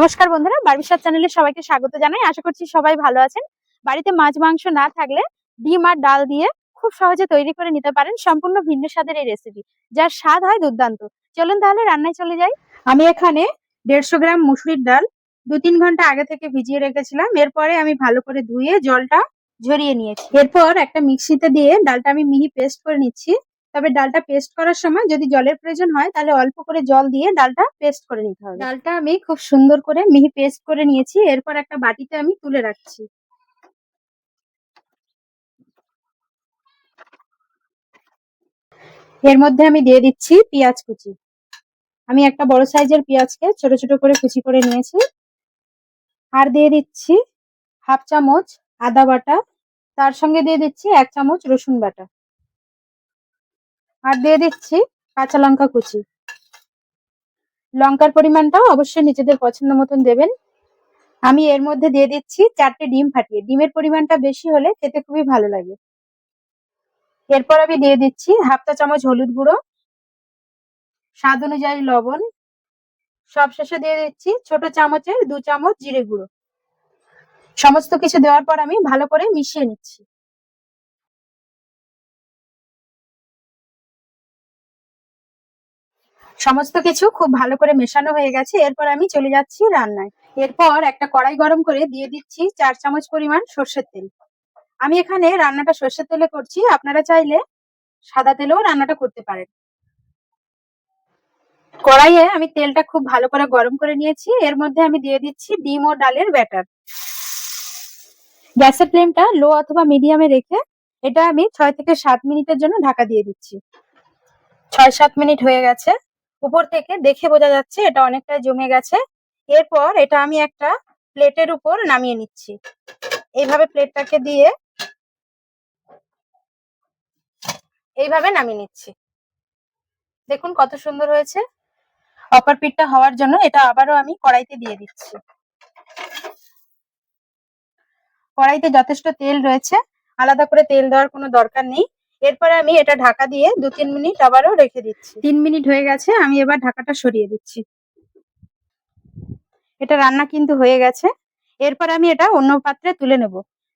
নমস্কার বন্ধুরা বারবিশার চ্যানেলে সবাইকে স্বাগত জানাই। আশা করছি সবাই ভালো আছেন। বাড়িতে মাছ মাংস না থাকলে ডিম আর ডাল দিয়ে খুব সহজে তৈরি করে নিতে পারেন সম্পূর্ণ ভিন্ন স্বাদের এই রেসিপি যার স্বাদ হয় দুর্দান্ত। চলুন তাহলে রান্নায় চলে যাই। আমি এখানে দেড়শো গ্রাম মুসুরির ডাল দু তিন ঘণ্টা আগে থেকে ভিজিয়ে রেখেছিলাম। এরপরে আমি ভালো করে ধুয়ে জলটা ঝরিয়ে নিয়েছি। এরপর একটা মিক্সিতে দিয়ে ডালটা আমি মিহি পেস্ট করে নিচ্ছি। তবে ডালটা পেস্ট করার সময় যদি জলের প্রয়োজন হয়, তাহলে অল্প করে জল দিয়ে ডালটা পেস্ট করে নিতে হবে। ডালটা আমি খুব সুন্দর করে মিহি পেস্ট করে নিয়েছি, এরপর একটা বাটিতে আমি তুলে রাখছি। এর মধ্যে আমি দিয়ে দিচ্ছি পেঁয়াজ কুচি। আমি একটা বড় সাইজের পেঁয়াজকে ছোট ছোট করে কুচি করে নিয়েছি। আর দিয়ে দিচ্ছি হাফ চামচ আদা বাটা, তার সঙ্গে দিয়ে দিচ্ছি এক চামচ রসুন বাটা। আর দিয়ে দিচ্ছি কাঁচা লঙ্কা কুচি। লঙ্কার পরিমাণটাও অবশ্যই নিজেদের পছন্দ মতন দেবেন। আমি এর মধ্যে দিয়ে দিচ্ছি চারটে ডিম ফাটিয়ে। ডিমের পরিমাণটা বেশি হলে খেতে খুবই ভালো লাগে। এরপর আমি দিয়ে দিচ্ছি হাফ চা চামচ হলুদ গুঁড়ো, স্বাদ অনুযায়ী লবণ। সব শেষে দিয়ে দিচ্ছি ছোট চামচের দু চামচ জিরে গুঁড়ো। সমস্ত কিছু দেওয়ার পর আমি ভালো করে মিশিয়ে নিচ্ছি। সমস্ত কিছু খুব ভালো করে মেশানো হয়ে গেছে। এরপর আমি চলে যাচ্ছি রান্নায়। এরপর একটা কড়াই গরম করে দিয়ে দিচ্ছি চার চামচ পরিমাণ সর্ষের তেল। আমি এখানে রান্নাটা সর্ষের তেলে করছি। আপনারা চাইলে সাদা তেলেও রান্নাটা করতে পারেন। কড়াইয়ে আমি তেলটা খুব ভালো করে গরম করে নিয়েছি। এর মধ্যে আমি দিয়ে দিচ্ছি ডিম ও ডালের ব্যাটার। গ্যাসের ফ্লেমটা লো অথবা মিডিয়ামে রেখে এটা আমি ছয় থেকে সাত মিনিটের জন্য ঢাকা দিয়ে দিচ্ছি। ছয় সাত মিনিট হয়ে গেছে। উপর থেকে দেখে বোঝা যাচ্ছে এটা অনেকটা জমে গেছে। এরপর এটা আমি একটা প্লেটের উপর নামিয়ে নিচ্ছি। এইভাবে প্লেটটাকে দিয়ে এইভাবে নামিয়ে নিচ্ছি। দেখুন কত সুন্দর হয়েছে। অপর পিঠটা হওয়ার জন্য এটা আবারও আমি কড়াইতে দিয়ে দিচ্ছি। কড়াইতে যথেষ্ট তেল রয়েছে। আলাদা করে তেল দেওয়ার কোনো দরকার নেই। এরপরে আমি এটা ঢাকা দিয়ে দু, তিন মিনিট আবারও রেখে দিচ্ছি। তিন মিনিট হয়ে গেছে, আমি এবার ঢাকাটা সরিয়ে দিচ্ছি। এটা রান্না কিন্তু হয়ে গেছে। এরপর আমি এটা অন্য পাত্রে তুলে নেব।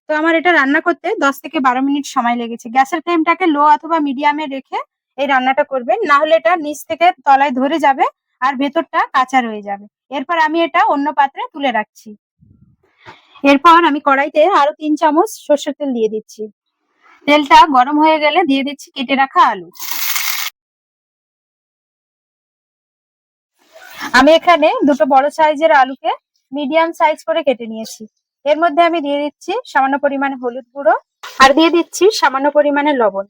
তো আমার এটা রান্না করতে দশ থেকে বারো মিনিট সময় লেগেছে। গ্যাসের ফ্লেমটাকে লো অথবা মিডিয়ামে রেখে এই রান্নাটা করবেন। না হলে এটা নিচ থেকে তলায় ধরে যাবে আর ভেতরটা কাঁচা রয়ে যাবে। এরপর আমি এটা অন্য পাত্রে তুলে রাখছি। এরপর আমি কড়াইতে আরও তিন চামচ সর্ষের তেল দিয়ে দিচ্ছি। তেলটা গরম হয়ে গেলে দিয়ে দিচ্ছি কেটে রাখা আলু। আমি এখানে দুটো বড় সাইজের আলুকে মিডিয়াম সাইজ করে কেটে নিয়েছি। এর মধ্যে আমি দিয়ে দিচ্ছি সামান্য পরিমাণে হলুদ গুঁড়ো আর দিয়ে দিচ্ছি সামান্য পরিমাণে লবণ।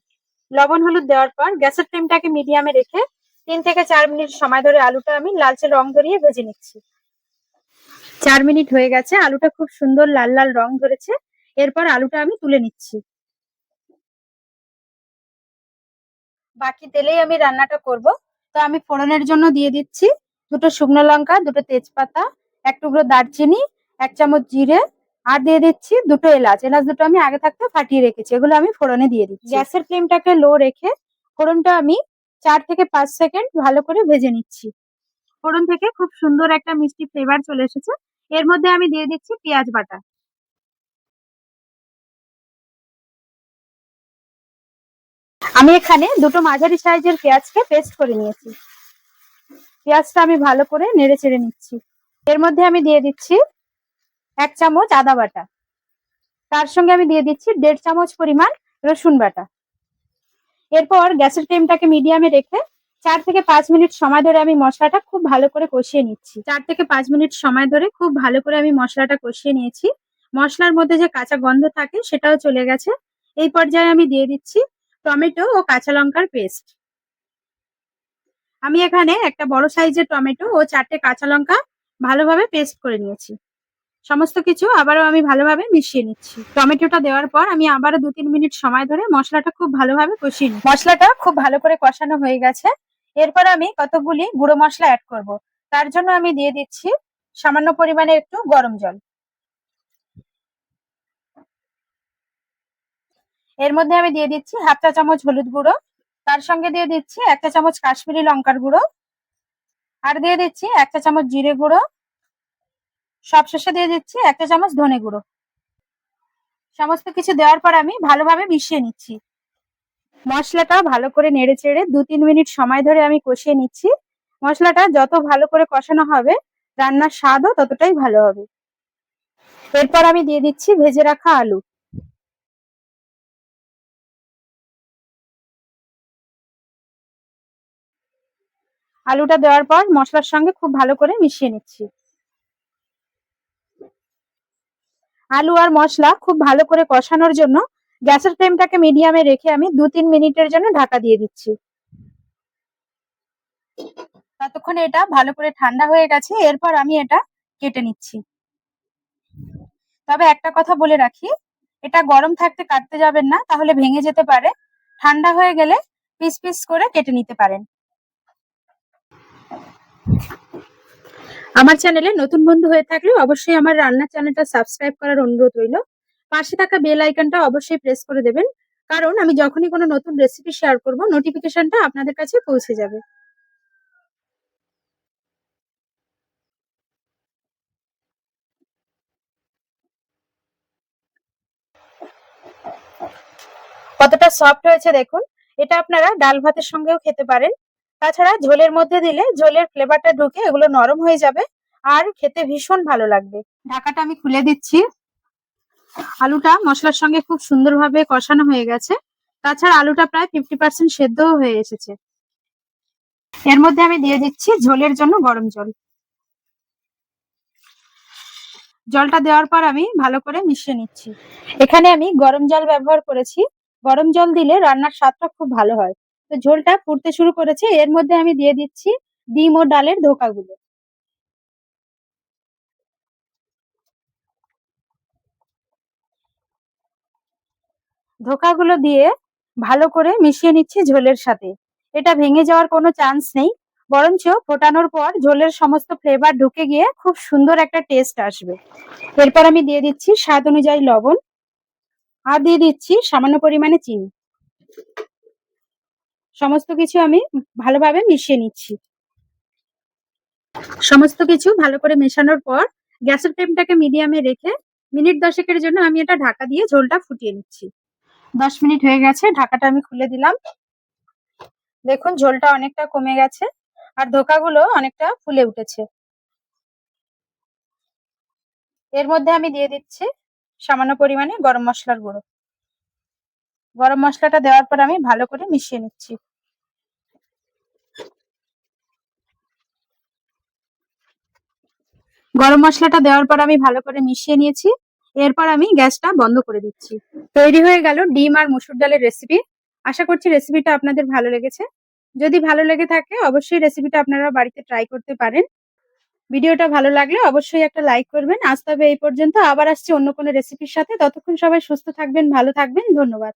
লবণ হলুদ দেওয়ার পর গ্যাসের ফ্লেমটাকে মিডিয়ামে রেখে তিন থেকে চার মিনিট সময় ধরে আলুটা আমি লালচে রং ধরিয়ে ভেজে নিচ্ছি। চার মিনিট হয়ে গেছে, আলুটা খুব সুন্দর লাল লাল রং ধরেছে। এরপর আলুটা আমি তুলে নিচ্ছি। বাকি তেলেই আমি রান্নাটা করব। তো আমি ফোড়নের জন্য দিয়ে দিচ্ছি দুটো শুকনো লঙ্কা, দুটো তেজপাতা, এক টুকরো দারচিনি, এক চামচ জিরে, আর দিয়ে দিচ্ছি দুটো এলাচ। এলাচ দুটো আমি আগে থাকতে ফাটিয়ে রেখেছি, এগুলো আমি ফোড়নে দিয়ে দিচ্ছি। গ্যাসের ফ্লেমটাকে লো রেখে ফোড়নটা আমি চার থেকে পাঁচ সেকেন্ড ভালো করে ভেজে নিচ্ছি। ফোড়ন থেকে খুব সুন্দর একটা মিষ্টি ফ্লেভার চলে এসেছে। এর মধ্যে আমি দিয়ে দিচ্ছি পেঁয়াজ বাটা। আমি এখানে দুটো মাঝারি সাইজের পেঁয়াজকে পেস্ট করে নিয়েছি। পেঁয়াজটা আমি ভালো করে নেড়ে চেড়ে নিচ্ছি। এর মধ্যে আমি দিয়ে দিচ্ছি এক চামচ আদা বাটা। তার সঙ্গে আমি দিয়ে দিচ্ছি দেড় চামচ পরিমাণ রসুন বাটা। এরপর গ্যাসের ফ্লেমটাকে মিডিয়ামে রেখে চার থেকে পাঁচ মিনিট সময় ধরে আমি মশলাটা খুব ভালো করে কষিয়ে নিচ্ছি। চার থেকে পাঁচ মিনিট সময় ধরে খুব ভালো করে আমি মশলাটা কষিয়ে নিয়েছি। মশলার মধ্যে যে কাঁচা গন্ধ থাকে সেটাও চলে গেছে। এই পর্যায়ে আমি দিয়ে দিচ্ছি টমেটো ও কাঁচা লঙ্কার পেস্ট। আমি এখানে একটা বড় সাইজের টমেটো ও চারটে কাঁচা লঙ্কা ভালোভাবে পেস্ট করে নিয়েছি। সমস্ত কিছু আবারও আমি ভালোভাবে মিশিয়ে নিচ্ছি। টমেটোটা দেওয়ার পর আমি আবারও দু তিন মিনিট সময় ধরে মশলাটা খুব ভালোভাবে কষিয়ে নিই মশলাটা খুব ভালো করে কষানো হয়ে গেছে। এরপর আমি কতগুলি গুঁড়ো মশলা অ্যাড করব। তার জন্য আমি দিয়ে দিচ্ছি সামান্য পরিমাণে একটু গরম জল। এর মধ্যে আমি দিয়ে দিচ্ছি হাফ চা চামচ হলুদ গুঁড়ো, তার সঙ্গে দিয়ে দিচ্ছি একটা চামচ কাশ্মীরি লঙ্কার গুঁড়ো, আর দিয়ে দিচ্ছি একটা চামচ জিরে গুঁড়ো সব শেষে দিয়ে দিচ্ছি একটা চামচ ধনে গুঁড়ো। সমস্ত কিছু দেওয়ার পর আমি ভালোভাবে মিশিয়ে নিচ্ছি। মশলাটা ভালো করে নেড়ে চেড়ে দু তিন মিনিট সময় ধরে আমি কষিয়ে নিচ্ছি। মশলাটা যত ভালো করে কষানো হবে, রান্নার স্বাদও ততটাই ভালো হবে। এরপর আমি দিয়ে দিচ্ছি ভেজে রাখা আলু। আলুটা দেওয়ার পর মশলার সঙ্গে খুব ভালো করে মিশিয়ে নিচ্ছি। আলু আর মশলা খুব ভালো করে কষানোর জন্য গ্যাসের ফ্লেমটাকে মিডিয়ামে রেখে আমি দু তিন মিনিটের জন্য ঢাকা দিয়ে দিচ্ছি। ততক্ষণে এটা ভালো করে ঠান্ডা হয়ে গেছে, এরপর আমি এটা কেটে নিচ্ছি। তবে একটা কথা বলে রাখি, এটা গরম থাকতে কাটতে যাবেন না, তাহলে ভেঙে যেতে পারে। ঠান্ডা হয়ে গেলে পিস পিস করে কেটে নিতে পারেন। আমার চ্যানেলে নতুন বন্ধু হয়ে থাকলে অবশ্যই আমার রান্নার চ্যানেলটা সাবস্ক্রাইব করার অনুরোধ রইল। পাশে থাকা বেল আইকনটা অবশ্যই প্রেস করে দেবেন, কারণ আমি যখনই কোনো নতুন রেসিপি শেয়ার করব নোটিফিকেশনটা আপনাদের কাছে পৌঁছে যাবে। কতটা সফট হয়েছে দেখুন, এটা আপনারা ডাল ভাতের সঙ্গেও খেতে পারেন। তাছাড়া ঝোলের মধ্যে দিলে ঝোলের ফ্লেভারটা ঢুকে এগুলো নরম হয়ে যাবে আর খেতে ভীষণ ভালো লাগবে। ঢাকাটা আমি খুলে দিচ্ছি। আলুটা মশলার সঙ্গে খুব সুন্দরভাবে কষানো হয়ে গেছে। তাছাড়া আলুটা প্রায় ফিফটি পার্সেন্ট সেদ্ধও হয়ে এসেছে। এর মধ্যে আমি দিয়ে দিচ্ছি ঝোলের জন্য গরম জল। জলটা দেওয়ার পর আমি ভালো করে মিশিয়ে নিচ্ছি। এখানে আমি গরম জল ব্যবহার করেছি। গরম জল দিলে রান্নার স্বাদটা খুব ভালো হয়। তো ঝোলটা ফুটতে শুরু করেছে। এর মধ্যে আমি দিয়ে দিচ্ছি ডিম ও ডালের ধোকাগুলো। ধোকাগুলো দিয়ে ভালো করে মিশিয়ে নিচ্ছি ঝোলের সাথে। এটা ভেঙে যাওয়ার কোনো চান্স নেই। বরঞ্চ ফোটানোর পর ঝোলের সমস্ত ফ্লেভার ঢুকে গিয়ে খুব সুন্দর একটা টেস্ট আসবে। এরপর আমি দিয়ে দিচ্ছি স্বাদ অনুযায়ী লবণ। আর দিয়ে দিচ্ছি সামান্য পরিমাণে চিনি। সমস্ত কিছু আমি ভালোভাবে মিশিয়ে নিচ্ছি। সমস্ত কিছু ভালো করে মেশানোর পর গ্যাসের ফ্লেমটাকে মিডিয়ামে রেখে মিনিট দশেকের জন্য আমি এটা ঢাকা দিয়ে ঝোলটা ফুটিয়ে নিচ্ছি। দশ মিনিট হয়ে গেছে, ঢাকাটা আমি খুলে দিলাম। দেখুন, ঝোলটা অনেকটা কমে গেছে আর ধোকাগুলো অনেকটা ফুলে উঠেছে। এর মধ্যে আমি দিয়ে দিচ্ছি সামান্য পরিমাণে গরম মশলার গুঁড়ো। গরম মশলাটা দেওয়ার পর আমি ভালো করে মিশিয়ে নিচ্ছি। গরম মশলাটা দেওয়ার পর আমি ভালো করে মিশিয়ে নিয়েছি। এরপর আমি গ্যাসটা বন্ধ করে দিচ্ছি। তৈরি হয়ে গেল ডিম আর মুসুর ডালের রেসিপি আশা করছি রেসিপিটা আপনাদের ভালো লেগেছে। যদি ভালো লেগে থাকে, অবশ্যই রেসিপিটা আপনারা বাড়িতে ট্রাই করতে পারেন। ভিডিওটা ভালো লাগলে অবশ্যই একটা লাইক করবেন। আজ তবে এই পর্যন্ত। আবার আসছি অন্য কোনো রেসিপির সাথে। ততক্ষণ সবাই সুস্থ থাকবেন, ভালো থাকবেন। ধন্যবাদ।